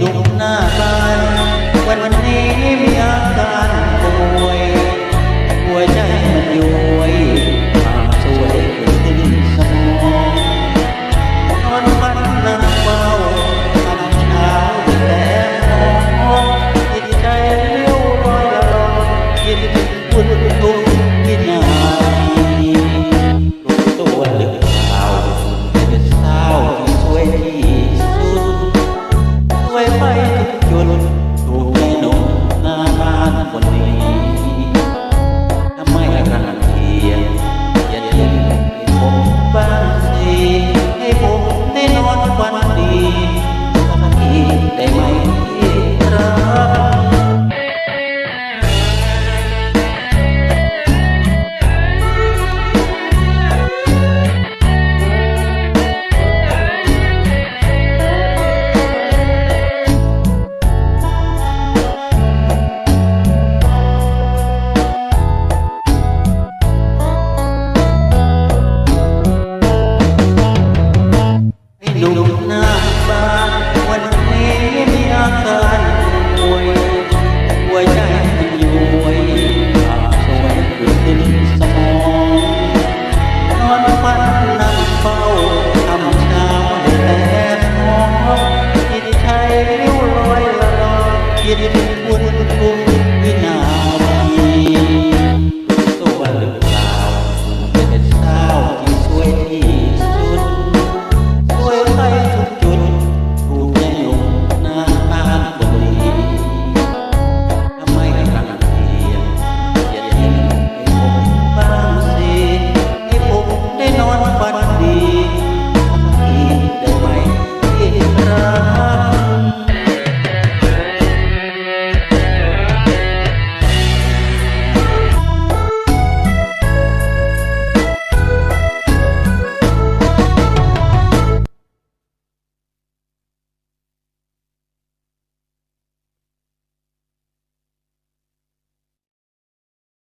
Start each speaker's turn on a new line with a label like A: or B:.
A: ดุกหน้าตายวันนี้มีอาการป่วยหัวใจมันยวยขาสวยขึ้นสมองนอนฝันนั่งเฝ้าทำเช้าแต่มองยิตใจเลี้ยวรอยลองจิต get it in.